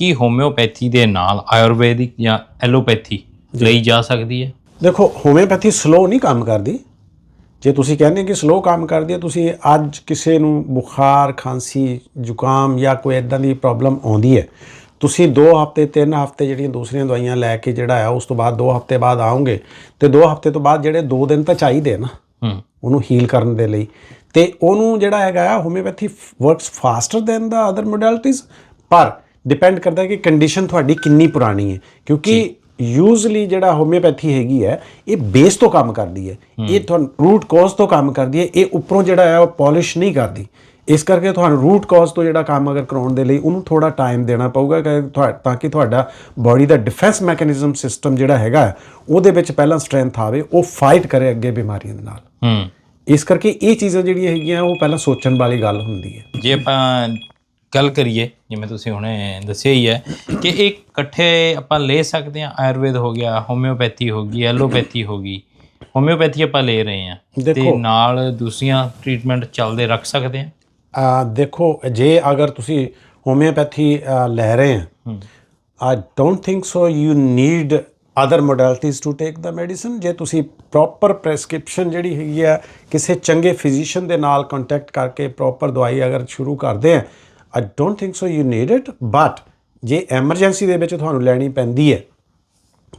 ਕੀ homeopathy ਦੇ ਨਾਲ ਆਯੁਰਵੈਦਿਕ ਜਾਂ ਐਲੋਪੈਥੀ ਲਈ ਜਾ ਸਕਦੀ ਹੈ? ਦੇਖੋ ਹੋਮਿਓਪੈਥੀ ਸਲੋ ਨਹੀਂ ਕੰਮ ਕਰਦੀ। ਜੇ ਤੁਸੀਂ ਕਹਿੰਦੇ ਕਿ ਸਲੋ ਕੰਮ ਕਰਦੀ ਹੈ ਤੁਸੀਂ ਅੱਜ ਕਿਸੇ ਨੂੰ ਬੁਖਾਰ ਖਾਂਸੀ ਜ਼ੁਕਾਮ ਜਾਂ ਕੋਈ ਇਦਾਂ ਦੀ ਪ੍ਰੋਬਲਮ ਆਉਂਦੀ ਹੈ ਤੁਸੀਂ 2 ਹਫ਼ਤੇ 3 ਹਫ਼ਤੇ ਜਿਹੜੀਆਂ ਦੂਸਰੀਆਂ ਦਵਾਈਆਂ ਲੈ ਕੇ ਜਿਹੜਾ ਆ ਉਸ ਤੋਂ ਬਾਅਦ 2 ਹਫ਼ਤੇ ਬਾਅਦ ਆਓਗੇ ਤੇ 2 ਹਫ਼ਤੇ ਤੋਂ ਬਾਅਦ ਜਿਹੜੇ 2 ਦਿਨ ਤਾਂ ਚਾਹੀਦੇ ਨਾ ਹੂੰ। ਉਹਨੂੰ ਹੀਲ ਕਰਨ ਦੇ ਲਈ। ਤੇ ਉਹਨੂੰ ਜਿਹੜਾ ਹੈਗਾ ਆ homeopathy works faster than the other modalities ਪਰ ਡਿਪੈਂਡ ਕਰਦਾ ਕਿ ਕੰਡੀਸ਼ਨ ਤੁਹਾਡੀ ਕਿੰਨੀ ਪੁਰਾਣੀ ਹੈ ਕਿਉਂਕਿ ਯੂਜ਼ਲੀ ਜਿਹੜਾ ਹੋਮਿਓਪੈਥੀ ਹੈਗੀ ਹੈ ਇਹ ਬੇਸ ਤੋਂ ਕੰਮ ਕਰਦੀ ਹੈ। ਇਹ ਤੁਹਾਨੂੰ ਰੂਟ ਕਾਜ਼ ਤੋਂ ਕੰਮ ਕਰਦੀ ਹੈ ਇਹ ਉੱਪਰੋਂ ਜਿਹੜਾ ਹੈ ਉਹ ਪਾਲਿਸ਼ ਨਹੀਂ ਕਰਦੀ। ਇਸ ਕਰਕੇ ਤੁਹਾਨੂੰ ਰੂਟ ਕਾਜ਼ ਤੋਂ ਜਿਹੜਾ ਕੰਮ ਅਗਰ ਕਰਾਉਣ ਦੇ ਲਈ ਉਹਨੂੰ ਥੋੜਾ ਟਾਈਮ ਦੇਣਾ ਪਊਗਾ ਤਾਂ ਕਿ ਤੁਹਾਡਾ ਬਾਡੀ ਦਾ ਡਿਫੈਂਸ ਮੈਕੈਨਿਜ਼ਮ ਸਿਸਟਮ ਜਿਹੜਾ ਹੈਗਾ ਉਹਦੇ ਵਿੱਚ ਪਹਿਲਾਂ ਸਟਰੈਂਥ ਆਵੇ ਉਹ ਫਾਈਟ ਕਰੇ ਅੱਗੇ ਬਿਮਾਰੀਆਂ ਦੇ ਨਾਲ। ਹੂੰ। ਇਸ ਕਰਕੇ ਇਹ ਚੀਜ਼ਾਂ ਜਿਹੜੀਆਂ ਹੈਗੀਆਂ ਉਹ ਪਹਿਲਾਂ ਸੋਚਣ ਵਾਲੀ ਗੱਲ ਹੁੰਦੀ ਹੈ। ਜੇ ਆਪਾਂ ਗੱਲ ਕਰੀਏ ਜਿਵੇਂ ਤੁਸੀਂ ਹੁਣੇ ਦੱਸਿਆ ਹੀ ਹੈ ਕਿ ਇਹ ਇਕੱਠੇ ਆਪਾਂ ਲੈ ਸਕਦੇ ਹਾਂ। ਆਯੁਰਵੇਦ ਹੋ ਗਿਆ ਹੋਮਿਓਪੈਥੀ ਹੋ ਗਈ ਐਲੋਪੈਥੀ ਹੋ ਗਈ। ਹੋਮਿਓਪੈਥੀ ਆਪਾਂ ਲੈ ਰਹੇ ਹਾਂ ਤੇ। ਨਾਲ ਦੂਸਰੀਆਂ ਟ੍ਰੀਟਮੈਂਟ ਚੱਲਦੇ ਰੱਖ ਸਕਦੇ ਹਾਂ। ਆ ਦੇਖੋ ਜੇ ਅਗਰ ਤੁਸੀਂ ਹੋਮਿਓਪੈਥੀ ਲੈ ਰਹੇ ਹੋ I don't think so you need other modalities to take the medicine ਜੇ ਤੁਸੀਂ ਪ੍ਰੋਪਰ ਪ੍ਰੈਸਕ੍ਰਿਪਸ਼ਨ ਜਿਹੜੀ ਹੈਗੀ ਆ ਕਿਸੇ ਚੰਗੇ ਫਿਜ਼ੀਸ਼ੀਅਨ ਦੇ ਨਾਲ ਕੰਟੈਕਟ ਕਰਕੇ ਪ੍ਰੋਪਰ ਦਵਾਈ ਅਗਰ ਸ਼ੁਰੂ ਕਰਦੇ ਆ I don't think so you need it but ਜੇ ਐਮਰਜੈਂਸੀ ਦੇ ਵਿੱਚ ਤੁਹਾਨੂੰ ਲੈਣੀ ਪੈਂਦੀ ਹੈ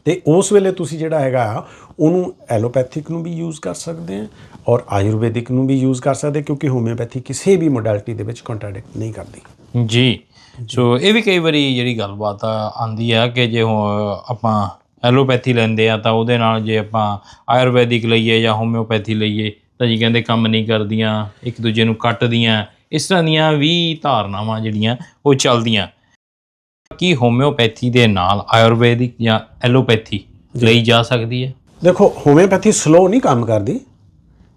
ਤੇ ਉਸ ਵੇਲੇ ਤੁਸੀਂ ਜਿਹੜਾ ਹੈਗਾ ਆ, ਉਹਨੂੰ ਐਲੋਪੈਥਿਕ ਨੂੰ ਵੀ ਯੂਜ਼ ਕਰ ਸਕਦੇ ਆ ਔਰ ਆਯੁਰਵੈਦਿਕ ਨੂੰ ਵੀ ਯੂਜ਼ ਕਰ ਸਕਦੇ ਕਿਉਂਕਿ ਹੋਮਿਓਪੈਥੀ ਕਿਸੇ ਵੀ ਮੋਡੈਲਿਟੀ ਦੇ ਵਿੱਚ ਕੰਟਰਡਿਕਟ ਨਹੀਂ ਕਰਦੀ। ਜੀ ਸੋ ਇਹ ਵੀ ਕਈ ਵਾਰੀ ਜਿਹੜੀ ਗੱਲਬਾਤ ਆ ਆਂਦੀ ਆ ਕਿ ਜੇ ਹੁਣ ਆਪਾਂ ਐਲੋਪੈਥੀ ਲੈਂਦੇ ਆ ਤਾਂ ਉਹਦੇ ਨਾਲ ਜੇ ਆਪਾਂ ਆਯੁਰਵੈਦਿਕ ਲਈਏ ਜਾਂ ਹੋਮਿਓਪੈਥੀ ਲਈਏ ਤਾਂ ਜੀ ਕਹਿੰਦੇ ਕੰਮ ਨਹੀਂ ਕਰਦੀਆਂ ਇੱਕ ਦੂਜੇ ਨੂੰ ਕੱਟਦੀਆਂ ਇਸ ਤਰ੍ਹਾਂ ਦੀਆਂ ਵੀ ਧਾਰਨਾਵਾਂ ਜਿਹੜੀਆਂ ਉਹ ਚੱਲਦੀਆਂ। ਕੀ ਹੋਮਿਓਪੈਥੀ ਦੇ ਨਾਲ ਆਯੁਰਵੈਦਿਕ ਜਾਂ ਐਲੋਪੈਥੀ ਲਈ ਜਾ ਸਕਦੀ ਹੈ? ਦੇਖੋ ਹੋਮਿਓਪੈਥੀ ਸਲੋ ਨਹੀਂ ਕੰਮ ਕਰਦੀ।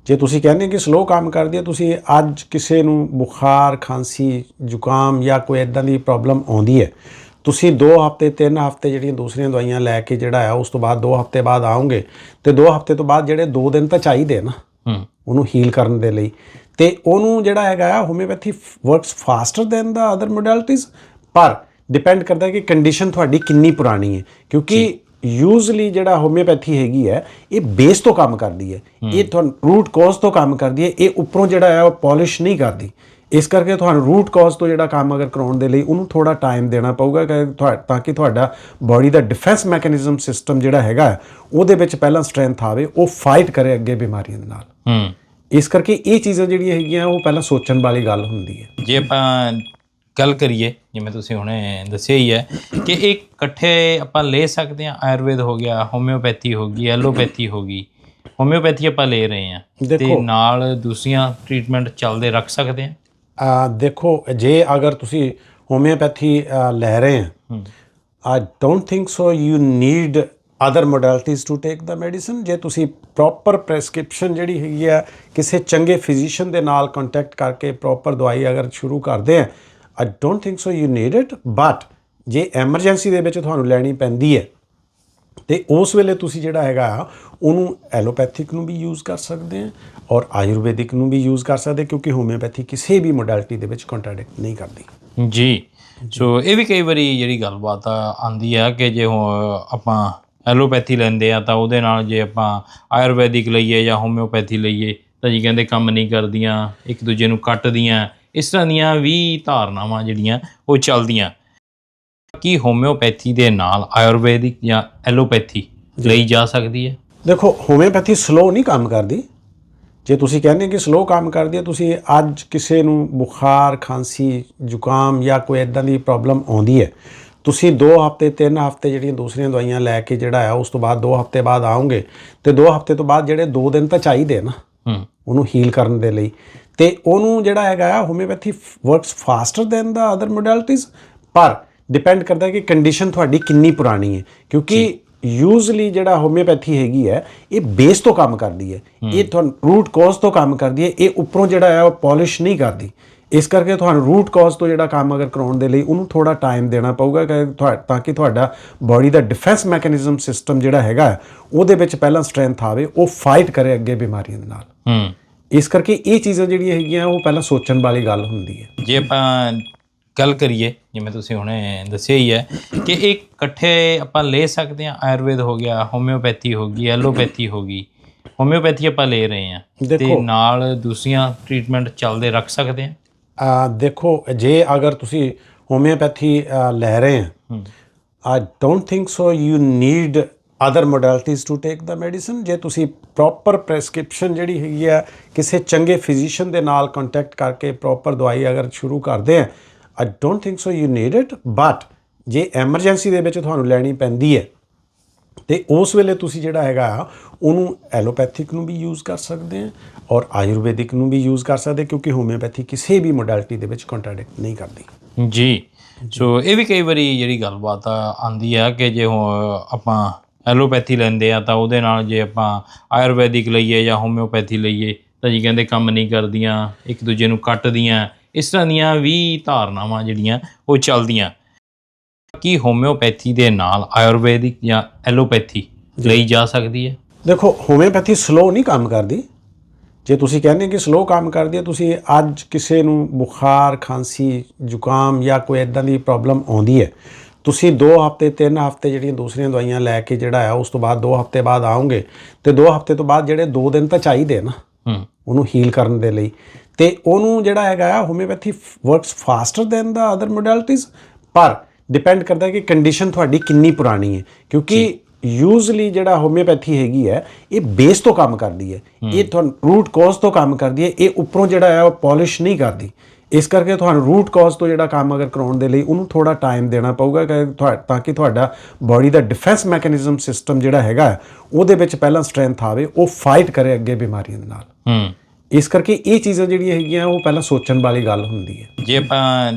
ਜੇ ਤੁਸੀਂ ਕਹਿੰਦੇ ਕਿ ਸਲੋ ਕੰਮ ਕਰਦੀ ਹੈ ਤੁਸੀਂ ਅੱਜ ਕਿਸੇ ਨੂੰ ਬੁਖਾਰ ਖਾਂਸੀ ਜ਼ੁਕਾਮ ਜਾਂ ਕੋਈ ਇਦਾਂ ਦੀ ਪ੍ਰੋਬਲਮ ਆਉਂਦੀ ਹੈ ਤੁਸੀਂ 2 ਹਫ਼ਤੇ 3 ਹਫ਼ਤੇ ਜਿਹੜੀਆਂ ਦੂਸਰੀਆਂ ਦਵਾਈਆਂ ਲੈ ਕੇ ਜਿਹੜਾ ਆ ਉਸ ਤੋਂ ਬਾਅਦ 2 ਹਫ਼ਤੇ ਬਾਅਦ ਆਓਗੇ ਤੇ 2 ਹਫ਼ਤੇ ਤੋਂ ਬਾਅਦ ਜਿਹੜੇ 2 ਦਿਨ ਤਾਂ ਚਾਹੀਦੇ ਨਾ ਹੂੰ। ਉਹਨੂੰ ਹੀਲ ਕਰਨ ਦੇ ਲਈ। ਤੇ ਉਹਨੂੰ ਜਿਹੜਾ ਹੈਗਾ ਆ homeopathy works faster than the other modalities ਪਰ ਡਿਪੈਂਡ ਕਰਦਾ ਹੈ ਕਿ ਕੰਡੀਸ਼ਨ ਤੁਹਾਡੀ ਕਿੰਨੀ ਪੁਰਾਣੀ ਹੈ ਕਿਉਂਕਿ ਯੂਜ਼ਲੀ ਜਿਹੜਾ ਹੋਮਿਓਪੈਥੀ ਹੈਗੀ ਹੈ ਇਹ ਬੇਸ ਤੋਂ ਕੰਮ ਕਰਦੀ ਹੈ। ਇਹ ਤੁਹਾਨੂੰ ਰੂਟ ਕਾਜ਼ ਤੋਂ ਕੰਮ ਕਰਦੀ ਹੈ ਇਹ ਉੱਪਰੋਂ ਜਿਹੜਾ ਹੈ ਉਹ ਪਾਲਿਸ਼ ਨਹੀਂ ਕਰਦੀ। ਇਸ ਕਰਕੇ ਤੁਹਾਨੂੰ ਰੂਟ ਕਾਜ਼ ਤੋਂ ਜਿਹੜਾ ਕੰਮ ਅਗਰ ਕਰਾਉਣ ਦੇ ਲਈ ਉਹਨੂੰ ਥੋੜਾ ਟਾਈਮ ਦੇਣਾ ਪਊਗਾ ਤਾਂ ਕਿ ਤੁਹਾਡਾ ਬਾਡੀ ਦਾ ਡਿਫੈਂਸ ਮੈਕੈਨਿਜ਼ਮ ਸਿਸਟਮ ਜਿਹੜਾ ਹੈਗਾ ਉਹਦੇ ਵਿੱਚ ਪਹਿਲਾਂ ਸਟਰੈਂਥ ਆਵੇ ਉਹ ਫਾਈਟ ਕਰੇ ਅੱਗੇ ਬਿਮਾਰੀਆਂ ਦੇ ਨਾਲ। ਹੂੰ। ਇਸ ਕਰਕੇ ਇਹ ਚੀਜ਼ਾਂ ਜਿਹੜੀਆਂ ਹੈਗੀਆਂ ਉਹ ਪਹਿਲਾਂ ਸੋਚਣ ਵਾਲੀ ਗੱਲ ਹੁੰਦੀ ਹੈ। ਜੇ ਆਪਾਂ ਗੱਲ ਕਰੀਏ ਜਿਵੇਂ ਤੁਸੀਂ ਹੁਣੇ ਦੱਸਿਆ ਹੀ ਹੈ ਕਿ ਇਹ ਇਕੱਠੇ ਆਪਾਂ ਲੈ ਸਕਦੇ ਹਾਂ। ਆਯੁਰਵੇਦ ਹੋ ਗਿਆ ਹੋਮਿਓਪੈਥੀ ਹੋ ਗਈ ਐਲੋਪੈਥੀ ਹੋ ਗਈ ਹੋਮਿਓਪੈਥੀ ਆਪਾਂ ਲੈ ਰਹੇ ਹਾਂ। ਤੇ। ਨਾਲ ਦੂਸਰੀਆਂ ਟ੍ਰੀਟਮੈਂਟ ਚੱਲਦੇ ਰੱਖ ਸਕਦੇ ਹਾਂ। ਆ ਦੇਖੋ ਜੇ ਅਗਰ ਤੁਸੀਂ ਹੋਮਿਓਪੈਥੀ ਲੈ ਰਹੇ ਹੋ I don't think so you need other modalities to take the medicine ਜੇ ਤੁਸੀਂ ਪ੍ਰੋਪਰ ਪ੍ਰੈਸਕ੍ਰਿਪਸ਼ਨ ਜਿਹੜੀ ਹੈਗੀ ਆ ਕਿਸੇ ਚੰਗੇ ਫਿਜ਼ੀਸ਼ੀਅਨ ਦੇ ਨਾਲ ਕੰਟੈਕਟ ਕਰਕੇ ਪ੍ਰੋਪਰ ਦਵਾਈ ਅਗਰ ਸ਼ੁਰੂ ਕਰਦੇ ਆ I don't think so you need it but ਜੇ ਐਮਰਜੈਂਸੀ ਦੇ ਵਿੱਚ ਤੁਹਾਨੂੰ ਲੈਣੀ ਪੈਂਦੀ ਹੈ ਤੇ ਉਸ ਵੇਲੇ ਤੁਸੀਂ ਜਿਹੜਾ ਹੈਗਾ ਆ, ਉਹਨੂੰ ਐਲੋਪੈਥਿਕ ਨੂੰ ਵੀ ਯੂਜ਼ ਕਰ ਸਕਦੇ ਆ ਔਰ ਆਯੁਰਵੈਦਿਕ ਨੂੰ ਵੀ ਯੂਜ਼ ਕਰ ਸਕਦੇ ਕਿਉਂਕਿ ਹੋਮਿਓਪੈਥੀ ਕਿਸੇ ਵੀ ਮੋਡੈਲਿਟੀ ਦੇ ਵਿੱਚ ਕੰਟਰਡਿਕਟ ਨਹੀਂ ਕਰਦੀ। ਜੀ ਸੋ ਇਹ ਵੀ ਕਈ ਵਾਰੀ ਜਿਹੜੀ ਗੱਲਬਾਤ ਆ ਆਂਦੀ ਆ ਕਿ ਜੇ ਹੁਣ ਆਪਾਂ ਐਲੋਪੈਥੀ ਲੈਂਦੇ ਆ ਤਾਂ ਉਹਦੇ ਨਾਲ ਜੇ ਆਪਾਂ ਆਯੁਰਵੈਦਿਕ ਲਈਏ ਜਾਂ ਹੋਮਿਓਪੈਥੀ ਲਈਏ ਤਾਂ ਜੀ ਕਹਿੰਦੇ ਕੰਮ ਨਹੀਂ ਕਰਦੀਆਂ ਇੱਕ ਦੂਜੇ ਨੂੰ ਕੱਟਦੀਆਂ ਇਸ ਤਰ੍ਹਾਂ ਦੀਆਂ ਵੀ ਧਾਰਨਾਵਾਂ ਜਿਹੜੀਆਂ ਉਹ ਚੱਲਦੀਆਂ। ਕੀ ਹੋਮਿਓਪੈਥੀ ਦੇ ਨਾਲ ਆਯੁਰਵੈਦਿਕ ਜਾਂ ਐਲੋਪੈਥੀ ਲਈ ਜਾ ਸਕਦੀ ਹੈ? ਦੇਖੋ ਹੋਮਿਓਪੈਥੀ ਸਲੋ ਨਹੀਂ ਕੰਮ ਕਰਦੀ। ਜੇ ਤੁਸੀਂ ਕਹਿੰਦੇ ਕਿ ਸਲੋ ਕੰਮ ਕਰਦੀ ਹੈ ਤੁਸੀਂ ਅੱਜ ਕਿਸੇ ਨੂੰ ਬੁਖਾਰ ਖਾਂਸੀ ਜ਼ੁਕਾਮ ਜਾਂ ਕੋਈ ਇਦਾਂ ਦੀ ਪ੍ਰੋਬਲਮ ਆਉਂਦੀ ਹੈ। ਤੁਸੀਂ 2 ਹਫ਼ਤੇ 3 ਹਫ਼ਤੇ ਜਿਹੜੀਆਂ ਦੂਸਰੀਆਂ ਦਵਾਈਆਂ ਲੈ ਕੇ ਜਿਹੜਾ ਆ ਉਸ ਤੋਂ ਬਾਅਦ 2 ਹਫ਼ਤੇ ਬਾਅਦ ਆਓਗੇ ਤੇ 2 ਹਫ਼ਤੇ ਤੋਂ ਬਾਅਦ ਜਿਹੜੇ 2 ਦਿਨ ਤਾਂ ਚਾਹੀਦੇ ਨਾ ਹੂੰ। ਉਹਨੂੰ ਹੀਲ ਕਰਨ ਦੇ ਲਈ। ਤੇ ਉਹਨੂੰ ਜਿਹੜਾ ਹੈਗਾ ਆ homeopathy works faster than the other modalities ਪਰ ਡਿਪੈਂਡ ਕਰਦਾ ਹੈ ਕਿ ਕੰਡੀਸ਼ਨ ਤੁਹਾਡੀ ਕਿੰਨੀ ਪੁਰਾਣੀ ਹੈ ਕਿਉਂਕਿ ਯੂਜ਼ਲੀ ਜਿਹੜਾ ਹੋਮਿਓਪੈਥੀ ਹੈਗੀ ਹੈ ਇਹ ਬੇਸ ਤੋਂ ਕੰਮ ਕਰਦੀ ਹੈ। ਇਹ ਤੁਹਾਨੂੰ ਰੂਟ ਕਾਜ਼ ਤੋਂ ਕੰਮ ਕਰਦੀ ਹੈ ਇਹ ਉੱਪਰੋਂ ਜਿਹੜਾ ਹੈ ਉਹ ਪਾਲਿਸ਼ ਨਹੀਂ ਕਰਦੀ। ਇਸ ਕਰਕੇ ਤੁਹਾਨੂੰ ਰੂਟ ਕਾਜ਼ ਤੋਂ ਜਿਹੜਾ ਕੰਮ ਅਗਰ ਕਰਾਉਣ ਦੇ ਲਈ ਉਹਨੂੰ ਥੋੜਾ ਟਾਈਮ ਦੇਣਾ ਪਊਗਾ ਤਾਂ ਕਿ ਤੁਹਾਡਾ ਬਾਡੀ ਦਾ ਡਿਫੈਂਸ ਮੈਕੈਨਿਜ਼ਮ ਸਿਸਟਮ ਜਿਹੜਾ ਹੈਗਾ ਉਹਦੇ ਵਿੱਚ ਪਹਿਲਾਂ ਸਟਰੈਂਥ ਆਵੇ ਉਹ ਫਾਈਟ ਕਰੇ ਅੱਗੇ ਬਿਮਾਰੀਆਂ ਦੇ ਨਾਲ। ਹੂੰ। ਇਸ ਕਰਕੇ ਇਹ ਚੀਜ਼ਾਂ ਜਿਹੜੀਆਂ ਹੈਗੀਆਂ ਉਹ ਪਹਿਲਾਂ ਸੋਚਣ ਵਾਲੀ ਗੱਲ ਹੁੰਦੀ ਹੈ। ਜੇ ਆਪਾਂ ਗੱਲ ਕਰੀਏ ਜਿਵੇਂ ਤੁਸੀਂ ਹੁਣੇ ਦੱਸਿਆ ਹੀ ਹੈ ਕਿ ਇਹ ਇਕੱਠੇ ਆਪਾਂ ਲੈ ਸਕਦੇ ਹਾਂ ਆਯੁਰਵੇਦ ਹੋ ਗਿਆ ਹੋਮਿਓਪੈਥੀ ਹੋ ਗਈ ਐਲੋਪੈਥੀ ਹੋ ਗਈ ਹੋਮਿਓਪੈਥੀ ਆਪਾਂ ਲੈ ਰਹੇ ਹਾਂ। ਤੇ ਨਾਲ ਦੂਸਰੀਆਂ ਟ੍ਰੀਟਮੈਂਟ ਚੱਲਦੇ ਰੱਖ ਸਕਦੇ ਹਾਂ। ਆ ਦੇਖੋ ਜੇ ਅਗਰ ਤੁਸੀਂ ਹੋਮਿਓਪੈਥੀ ਲੈ ਰਹੇ ਹੋ। I don't think so you need other modalities to take the medicine ਜੇ ਤੁਸੀਂ ਪ੍ਰੋਪਰ ਪ੍ਰੈਸਕ੍ਰਿਪਸ਼ਨ ਜਿਹੜੀ ਹੈਗੀ ਆ ਕਿਸੇ ਚੰਗੇ ਫਿਜ਼ੀਸ਼ੀਅਨ ਦੇ ਨਾਲ ਕੰਟੈਕਟ ਕਰਕੇ ਪ੍ਰੋਪਰ ਦਵਾਈ ਅਗਰ ਸ਼ੁਰੂ ਕਰਦੇ ਆ I don't think so you need it but ਜੇ ਐਮਰਜੈਂਸੀ ਦੇ ਵਿੱਚ ਤੁਹਾਨੂੰ ਲੈਣੀ ਪੈਂਦੀ ਹੈ ਤੇ ਉਸ ਵੇਲੇ ਤੁਸੀਂ ਜਿਹੜਾ ਹੈਗਾ ਆ, ਉਹਨੂੰ ਐਲੋਪੈਥਿਕ ਨੂੰ ਵੀ ਯੂਜ਼ ਕਰ ਸਕਦੇ ਆ ਔਰ ਆਯੁਰਵੈਦਿਕ ਨੂੰ ਵੀ ਯੂਜ਼ ਕਰ ਸਕਦੇ ਕਿਉਂਕਿ ਹੋਮਿਓਪੈਥੀ ਕਿਸੇ ਵੀ ਮੋਡੈਲਿਟੀ ਦੇ ਵਿੱਚ ਕੰਟਰਡਿਕਟ ਨਹੀਂ ਕਰਦੀ। ਜੀ ਸੋ ਇਹ ਵੀ ਕਈ ਵਾਰੀ ਜਿਹੜੀ ਗੱਲਬਾਤ ਆ ਆਂਦੀ ਆ ਕਿ ਜੇ ਹੁਣ ਆਪਾਂ ਐਲੋਪੈਥੀ ਲੈਂਦੇ ਆ ਤਾਂ ਉਹਦੇ ਨਾਲ ਜੇ ਆਪਾਂ ਆਯੁਰਵੈਦਿਕ ਲਈਏ ਜਾਂ ਹੋਮਿਓਪੈਥੀ ਲਈਏ ਤਾਂ ਜੀ ਕਹਿੰਦੇ ਕੰਮ ਨਹੀਂ ਕਰਦੀਆਂ ਇੱਕ ਦੂਜੇ ਨੂੰ ਕੱਟਦੀਆਂ ਇਸ ਤਰ੍ਹਾਂ ਦੀਆਂ ਵੀ ਧਾਰਨਾਵਾਂ ਜਿਹੜੀਆਂ ਉਹ ਚੱਲਦੀਆਂ। ਕੀ ਹੋਮਿਓਪੈਥੀ ਦੇ ਨਾਲ ਆਯੁਰਵੈਦਿਕ ਜਾਂ ਐਲੋਪੈਥੀ ਲਈ ਜਾ ਸਕਦੀ ਹੈ? ਦੇਖੋ ਹੋਮਿਓਪੈਥੀ ਸਲੋ ਨਹੀਂ ਕੰਮ ਕਰਦੀ। ਜੇ ਤੁਸੀਂ ਕਹਿੰਦੇ ਕਿ ਸਲੋ ਕੰਮ ਕਰਦੀ ਹੈ ਤੁਸੀਂ ਅੱਜ ਕਿਸੇ ਨੂੰ ਬੁਖਾਰ ਖਾਂਸੀ ਜ਼ੁਕਾਮ ਜਾਂ ਕੋਈ ਇਦਾਂ ਦੀ ਪ੍ਰੋਬਲਮ ਆਉਂਦੀ ਹੈ ਤੁਸੀਂ 2 ਹਫ਼ਤੇ 3 ਹਫ਼ਤੇ ਜਿਹੜੀਆਂ ਦੂਸਰੀਆਂ ਦਵਾਈਆਂ ਲੈ ਕੇ ਜਿਹੜਾ ਆ ਉਸ ਤੋਂ ਬਾਅਦ 2 ਹਫ਼ਤੇ ਬਾਅਦ ਆਓਗੇ ਤੇ 2 ਹਫ਼ਤੇ ਤੋਂ ਬਾਅਦ ਜਿਹੜੇ 2 ਦਿਨ ਤਾਂ ਚਾਹੀਦੇ ਨਾ ਹੂੰ। ਉਹਨੂੰ ਹੀਲ ਕਰਨ ਦੇ ਲਈ। ਤੇ ਉਹਨੂੰ ਜਿਹੜਾ ਹੈਗਾ ਆ homeopathy works faster than the other modalities ਪਰ ਡਿਪੈਂਡ ਕਰਦਾ ਕਿ ਕੰਡੀਸ਼ਨ ਤੁਹਾਡੀ ਕਿੰਨੀ ਪੁਰਾਣੀ ਹੈ ਕਿਉਂਕਿ ਯੂਜ਼ਲੀ ਜਿਹੜਾ ਹੋਮਿਓਪੈਥੀ ਹੈਗੀ ਹੈ ਇਹ ਬੇਸ ਤੋਂ ਕੰਮ ਕਰਦੀ ਹੈ। ਇਹ ਤੁਹਾਨੂੰ ਰੂਟ ਕਾਜ਼ ਤੋਂ ਕੰਮ ਕਰਦੀ ਹੈ ਇਹ ਉੱਪਰੋਂ ਜਿਹੜਾ ਹੈ ਉਹ ਪਾਲਿਸ਼ ਨਹੀਂ ਕਰਦੀ। ਇਸ ਕਰਕੇ ਤੁਹਾਨੂੰ ਰੂਟ ਕਾਜ਼ ਤੋਂ ਜਿਹੜਾ ਕੰਮ ਅਗਰ ਕਰਾਉਣ ਦੇ ਲਈ ਉਹਨੂੰ ਥੋੜਾ ਟਾਈਮ ਦੇਣਾ ਪਊਗਾ ਤਾਂ ਕਿ ਤੁਹਾਡਾ ਬਾਡੀ ਦਾ ਡਿਫੈਂਸ ਮੈਕੈਨਿਜ਼ਮ ਸਿਸਟਮ ਜਿਹੜਾ ਹੈਗਾ ਉਹਦੇ ਵਿੱਚ ਪਹਿਲਾਂ ਸਟਰੈਂਥ ਆਵੇ ਉਹ ਫਾਈਟ ਕਰੇ ਅੱਗੇ ਬਿਮਾਰੀਆਂ ਦੇ ਨਾਲ। ਹੂੰ। ਇਸ ਕਰਕੇ ਇਹ ਚੀਜ਼ਾਂ ਜਿਹੜੀਆਂ ਹੈਗੀਆਂ ਉਹ ਪਹਿਲਾਂ ਸੋਚਣ ਵਾਲੀ ਗੱਲ ਹੁੰਦੀ ਹੈ। ਜੇ ਆਪਾਂ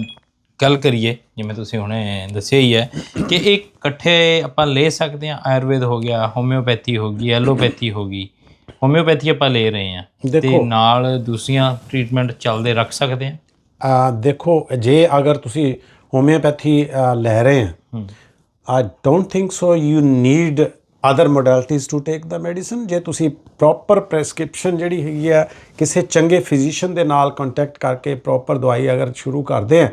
ਗੱਲ ਕਰੀਏ ਜਿਵੇਂ ਤੁਸੀਂ ਹੁਣੇ ਦੱਸਿਆ ਹੀ ਹੈ ਕਿ ਇਹ ਇਕੱਠੇ ਆਪਾਂ ਲੈ ਸਕਦੇ ਹਾਂ। ਆਯੁਰਵੇਦ ਹੋ ਗਿਆ ਹੋਮਿਓਪੈਥੀ ਹੋ ਗਈ ਐਲੋਪੈਥੀ ਹੋ ਗਈ। ਹੋਮਿਓਪੈਥੀ ਆਪਾਂ ਲੈ ਰਹੇ ਹਾਂ ਤੇ ਨਾਲ ਦੂਸਰੀਆਂ ਟ੍ਰੀਟਮੈਂਟ ਚੱਲਦੇ ਰੱਖ ਸਕਦੇ ਹਾਂ। ਆ ਦੇਖੋ ਜੇ ਅਗਰ ਤੁਸੀਂ ਹੋਮਿਓਪੈਥੀ ਲੈ ਰਹੇ ਹੋ I don't think so you need other modalities to take the medicine ਜੇ ਤੁਸੀਂ ਪ੍ਰੋਪਰ ਪ੍ਰੈਸਕ੍ਰਿਪਸ਼ਨ ਜਿਹੜੀ ਹੈਗੀ ਆ ਕਿਸੇ ਚੰਗੇ ਫਿਜ਼ੀਸ਼ੀਅਨ ਦੇ ਨਾਲ ਕੰਟੈਕਟ ਕਰਕੇ ਪ੍ਰੋਪਰ ਦਵਾਈ ਅਗਰ ਸ਼ੁਰੂ ਕਰਦੇ ਆ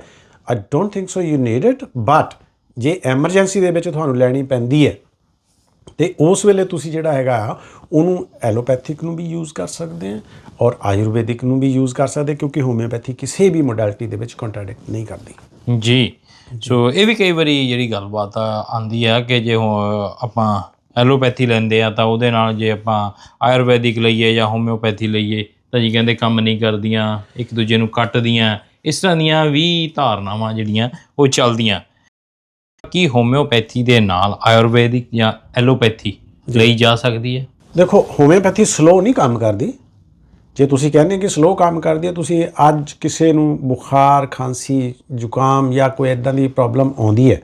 I don't think so you need it but ਜੇ ਐਮਰਜੈਂਸੀ ਦੇ ਵਿੱਚ ਤੁਹਾਨੂੰ ਲੈਣੀ ਪੈਂਦੀ ਹੈ ਤੇ ਉਸ ਵੇਲੇ ਤੁਸੀਂ ਜਿਹੜਾ ਹੈਗਾ ਆ, ਉਹਨੂੰ ਐਲੋਪੈਥਿਕ ਨੂੰ ਵੀ ਯੂਜ਼ ਕਰ ਸਕਦੇ ਆ ਔਰ ਆਯੁਰਵੈਦਿਕ ਨੂੰ ਵੀ ਯੂਜ਼ ਕਰ ਸਕਦੇ ਕਿਉਂਕਿ ਹੋਮਿਓਪੈਥੀ ਕਿਸੇ ਵੀ ਮੋਡੈਲਿਟੀ ਦੇ ਵਿੱਚ ਕੰਟਰਡਿਕਟ ਨਹੀਂ ਕਰਦੀ। ਜੀ ਸੋ ਇਹ ਵੀ ਕਈ ਵਾਰੀ ਜਿਹੜੀ ਗੱਲਬਾਤ ਆ ਆਂਦੀ ਆ ਕਿ ਜੇ ਹੁਣ ਆਪਾਂ ਐਲੋਪੈਥੀ ਲੈਂਦੇ ਆ ਤਾਂ ਉਹਦੇ ਨਾਲ ਜੇ ਆਪਾਂ ਆਯੁਰਵੈਦਿਕ ਲਈਏ ਜਾਂ ਹੋਮਿਓਪੈਥੀ ਲਈਏ ਤਾਂ ਜੀ ਕਹਿੰਦੇ ਕੰਮ ਨਹੀਂ ਕਰਦੀਆਂ ਇੱਕ ਦੂਜੇ ਨੂੰ ਕੱਟਦੀਆਂ ਇਸ ਤਰ੍ਹਾਂ ਦੀਆਂ ਵੀ ਧਾਰਨਾਵਾਂ ਜਿਹੜੀਆਂ ਉਹ ਚੱਲਦੀਆਂ। ਕੀ ਹੋਮਿਓਪੈਥੀ ਦੇ ਨਾਲ ਆਯੁਰਵੈਦਿਕ ਜਾਂ ਐਲੋਪੈਥੀ ਲਈ ਜਾ ਸਕਦੀ ਹੈ? ਦੇਖੋ ਹੋਮਿਓਪੈਥੀ ਸਲੋ ਨਹੀਂ ਕੰਮ ਕਰਦੀ। ਜੇ ਤੁਸੀਂ ਕਹਿੰਦੇ ਕਿ ਸਲੋ ਕੰਮ ਕਰਦੀ ਹੈ ਤੁਸੀਂ ਅੱਜ ਕਿਸੇ ਨੂੰ ਬੁਖਾਰ ਖਾਂਸੀ ਜ਼ੁਕਾਮ ਜਾਂ ਕੋਈ ਇਦਾਂ ਦੀ ਪ੍ਰੋਬਲਮ ਆਉਂਦੀ ਹੈ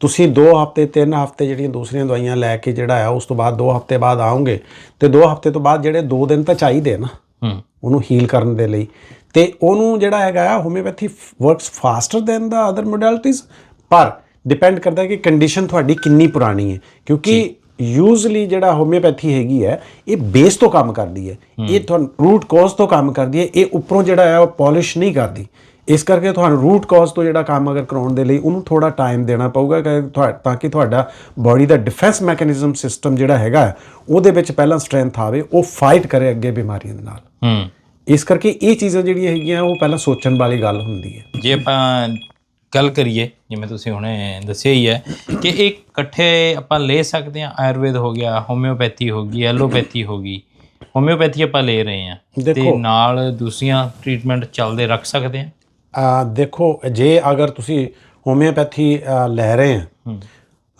ਤੁਸੀਂ 2 ਹਫ਼ਤੇ 3 ਹਫ਼ਤੇ ਜਿਹੜੀਆਂ ਦੂਸਰੀਆਂ ਦਵਾਈਆਂ ਲੈ ਕੇ ਜਿਹੜਾ ਆ ਉਸ ਤੋਂ ਬਾਅਦ 2 ਹਫ਼ਤੇ ਬਾਅਦ ਆਓਗੇ ਤੇ 2 ਹਫ਼ਤੇ ਤੋਂ ਬਾਅਦ ਜਿਹੜੇ 2 ਦਿਨ ਤਾਂ ਚਾਹੀਦੇ ਨਾ ਹੂੰ। ਉਹਨੂੰ ਹੀਲ ਕਰਨ ਦੇ ਲਈ। ਤੇ ਉਹਨੂੰ ਜਿਹੜਾ ਹੈਗਾ ਆ homeopathy works faster than the other modalities ਪਰ ਡਿਪੈਂਡ ਕਰਦਾ ਹੈ ਕਿ ਕੰਡੀਸ਼ਨ ਤੁਹਾਡੀ ਕਿੰਨੀ ਪੁਰਾਣੀ ਹੈ ਕਿਉਂਕਿ ਯੂਜ਼ਲੀ ਜਿਹੜਾ ਹੋਮਿਓਪੈਥੀ ਹੈਗੀ ਹੈ ਇਹ ਬੇਸ ਤੋਂ ਕੰਮ ਕਰਦੀ ਹੈ। ਇਹ ਤੁਹਾਨੂੰ ਰੂਟ ਕਾਜ਼ ਤੋਂ ਕੰਮ ਕਰਦੀ ਹੈ ਇਹ ਉੱਪਰੋਂ ਜਿਹੜਾ ਹੈ ਉਹ ਪਾਲਿਸ਼ ਨਹੀਂ ਕਰਦੀ। ਇਸ ਕਰਕੇ ਤੁਹਾਨੂੰ ਰੂਟ ਕਾਜ਼ ਤੋਂ ਜਿਹੜਾ ਕੰਮ ਅਗਰ ਕਰਾਉਣ ਦੇ ਲਈ ਉਹਨੂੰ ਥੋੜਾ ਟਾਈਮ ਦੇਣਾ ਪਊਗਾ ਤਾਂ ਕਿ ਤੁਹਾਡਾ ਬਾਡੀ ਦਾ ਡਿਫੈਂਸ ਮੈਕੈਨਿਜ਼ਮ ਸਿਸਟਮ ਜਿਹੜਾ ਹੈਗਾ ਉਹਦੇ ਵਿੱਚ ਪਹਿਲਾਂ ਸਟਰੈਂਥ ਆਵੇ ਉਹ ਫਾਈਟ ਕਰੇ ਅੱਗੇ ਬਿਮਾਰੀਆਂ ਦੇ ਨਾਲ। ਹੂੰ। ਇਸ ਕਰਕੇ ਇਹ ਚੀਜ਼ਾਂ ਜਿਹੜੀਆਂ ਹੈਗੀਆਂ ਉਹ ਪਹਿਲਾਂ ਸੋਚਣ ਵਾਲੀ ਗੱਲ ਹੁੰਦੀ ਹੈ। ਜੇ ਆਪਾਂ ਗੱਲ ਕਰੀਏ ਜਿਵੇਂ ਤੁਸੀਂ ਹੁਣੇ ਦੱਸਿਆ ਹੀ ਹੈ ਕਿ ਇਹ ਇਕੱਠੇ ਆਪਾਂ ਲੈ ਸਕਦੇ ਹਾਂ। ਆਯੁਰਵੇਦ ਹੋ ਗਿਆ ਹੋਮਿਓਪੈਥੀ ਹੋ ਗਈ ਐਲੋਪੈਥੀ ਹੋ ਗਈ। ਹੋਮਿਓਪੈਥੀ ਆਪਾਂ ਲੈ ਰਹੇ ਹਾਂ ਤੇ ਨਾਲ ਦੂਸਰੀਆਂ ਟ੍ਰੀਟਮੈਂਟ ਚੱਲਦੇ ਰੱਖ ਸਕਦੇ ਹਾਂ। ਆ ਦੇਖੋ ਜੇ ਅਗਰ ਤੁਸੀਂ ਹੋਮਿਓਪੈਥੀ ਲੈ ਰਹੇ ਹੋ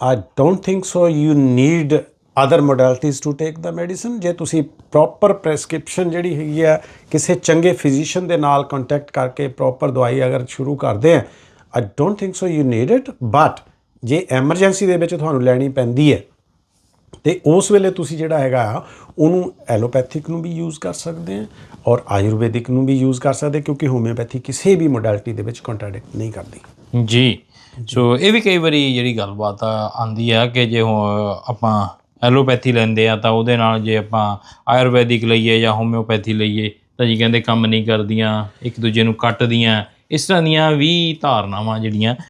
I don't think so you need other modalities to take the medicine ਜੇ ਤੁਸੀਂ ਪ੍ਰੋਪਰ ਪ੍ਰੈਸਕ੍ਰਿਪਸ਼ਨ ਜਿਹੜੀ ਹੈਗੀ ਆ ਕਿਸੇ ਚੰਗੇ ਫਿਜ਼ੀਸ਼ੀਅਨ ਦੇ ਨਾਲ ਕੰਟੈਕਟ ਕਰਕੇ ਪ੍ਰੋਪਰ ਦਵਾਈ ਅਗਰ ਸ਼ੁਰੂ ਕਰਦੇ ਆ I don't think so you need it but ਜੇ ਐਮਰਜੈਂਸੀ ਦੇ ਵਿੱਚ ਤੁਹਾਨੂੰ ਲੈਣੀ ਪੈਂਦੀ ਹੈ ਤੇ ਉਸ ਵੇਲੇ ਤੁਸੀਂ ਜਿਹੜਾ ਹੈਗਾ ਆ, ਉਹਨੂੰ ਐਲੋਪੈਥਿਕ ਨੂੰ ਵੀ ਯੂਜ਼ ਕਰ ਸਕਦੇ ਆ ਔਰ ਆਯੁਰਵੈਦਿਕ ਨੂੰ ਵੀ ਯੂਜ਼ ਕਰ ਸਕਦੇ ਕਿਉਂਕਿ ਹੋਮਿਓਪੈਥੀ ਕਿਸੇ ਵੀ ਮੋਡੈਲਿਟੀ ਦੇ ਵਿੱਚ ਕੰਟਰਡਿਕਟ ਨਹੀਂ ਕਰਦੀ। ਜੀ ਸੋ ਇਹ ਵੀ ਕਈ ਵਾਰੀ ਜਿਹੜੀ ਗੱਲਬਾਤ ਆ ਆਂਦੀ ਆ ਕਿ ਜੇ ਹੁਣ ਆਪਾਂ ਐਲੋਪੈਥੀ ਲੈਂਦੇ ਆ, ਤਾਂ ਉਹਦੇ ਨਾਲ ਜੇ ਆਪਾਂ ਆਯੁਰਵੈਦਿਕ ਲਈਏ ਜਾਂ ਹੋਮਿਓਪੈਥੀ ਲਈਏ, ਤਾਂ ਜੀ ਕਹਿੰਦੇ ਕੰਮ ਨਹੀਂ ਕਰਦੀਆਂ, ਇੱਕ ਦੂਜੇ ਨੂੰ ਕੱਟਦੀਆਂ, ਇਸ ਤਰ੍ਹਾਂ ਦੀਆਂ ਵੀ ਧਾਰਨਾਵਾਂ ਜਿਹੜੀਆਂ